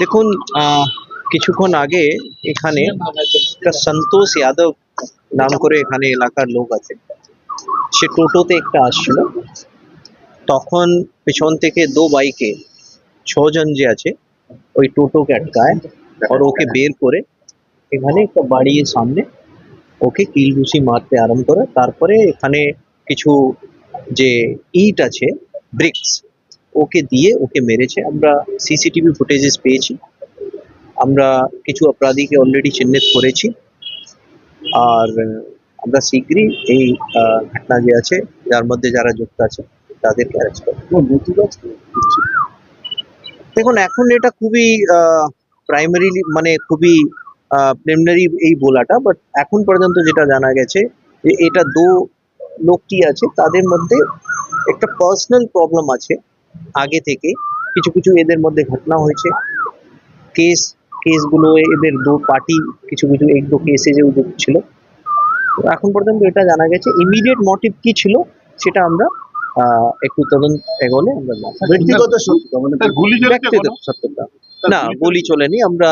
দেখুন কিছুক্ষণ আগে এখানে একটা সন্তোষ যাদব নাম করে এখানে এলাকার লোক আছে। সে টোটোতে একটা আসছিল তখন পেছন থেকে দো বাইকে ছজন যে আছে, ওই টোটোকে আটকায় আর ওকে বের করে এখানে একটা বাড়ির সামনে ওকে কিলঘুষি মারতে আরম্ভ করে। তারপরে এখানে কিছু যে ইট আছে ব্রিক্স ওকে দিয়ে ওকে মেরেছে। আমরা সিসিটিভি ফুটেজেস পেয়েছি। আমরা কিছু অপরাধীকে অলরেডি চিহ্নিত করেছি। আর আমরা শীঘ্রই এই ঘটনা যে আছে যার মধ্যে যারা যুক্ত আছে তাদেরকে অ্যারেস্ট করব। দেখুন এখন এটা খুবই প্রাইমারিলি মানে খুবই প্রিলিমিনারি এই বলাটা বাট এখন পর্যন্ত যেটা জানা গেছে যে এটা দু লোকটি আছে তাদের মধ্যে একটা পার্সোনাল প্রবলেম আছে। আগে থেকে কিছু কিছু এদের মধ্যে ঘটনা হয়েছে। কেস কেসগুলো এদের দু পার্টি কিছু কিছু এক দু কেসে যে যুক্ত ছিল। এখন পর্যন্ত এটা জানা গেছে ইমিডিয়েট মোটিভ কি ছিল সেটা আমরা আহ, একটু তদন্ত এগোলে আমরা ব্যক্তিগত সূত্র মানে ব্যক্তিগত সত্যতা। না গুলি চলেনি আমরা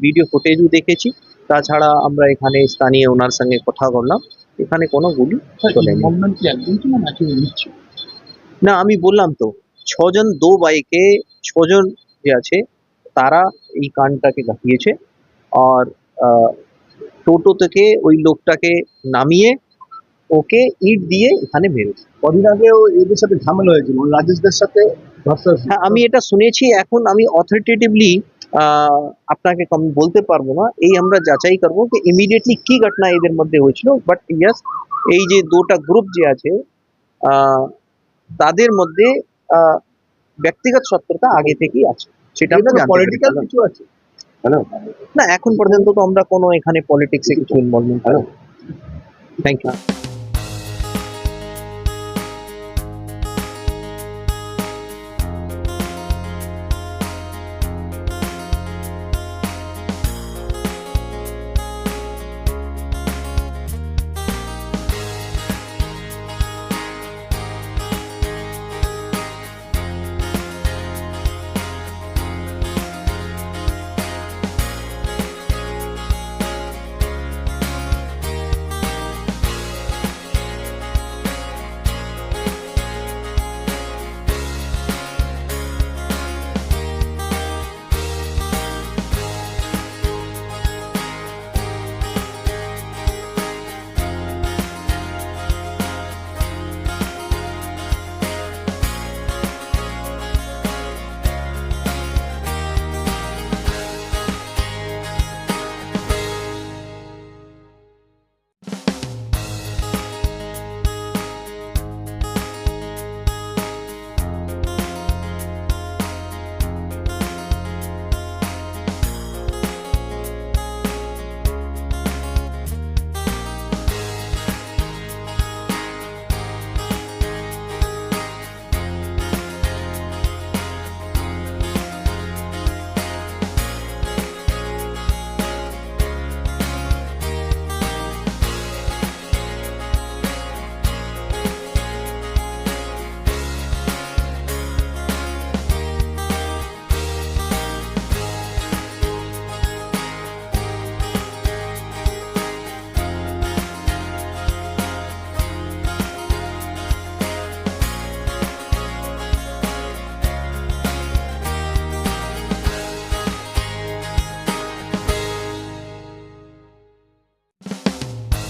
ভিডিও ফুটেজও দেখেছি। তাছাড়া আমরা এখানে স্থানীয় ওনার সঙ্গে কথা বললাম এখানে কোনো গুলি চলেনি। না আমি বললাম তো ছজন দো বাইকে ছজন যে আছে তারা এই কানটাকে ঘটিয়েছে আর টোটো থেকে ওই লোকটাকে নামিয়ে ওকে ইট দিয়ে এখানে মেরেছে। কদিন আগেও এদের সাথে ঝামেলা হয়েছিল মানে রাজেশদের সাথে হ্যাঁ আমি এটা শুনেছি এখন আমি অথরিটেটিভলি আপনাকে কম বলতে পারব না। এই আমরা যাচাই করব যে ইমিডিয়েটলি কি ঘটনা এদের মধ্যে হয়েছিল বাট ইয়াস এই যে দুটা গ্রুপ যে আছে তাদের মধ্যে ব্যক্তিগত সত্যতা আগে থেকেই আছে। সেটা আমরা পলিটিক্যাল কিছু আছে। না এখন পর্যন্ত তো আমরা কোনো এখানে পলিটিক্সে কিছু ইনভলভমেন্ট থ্যাংক ইউ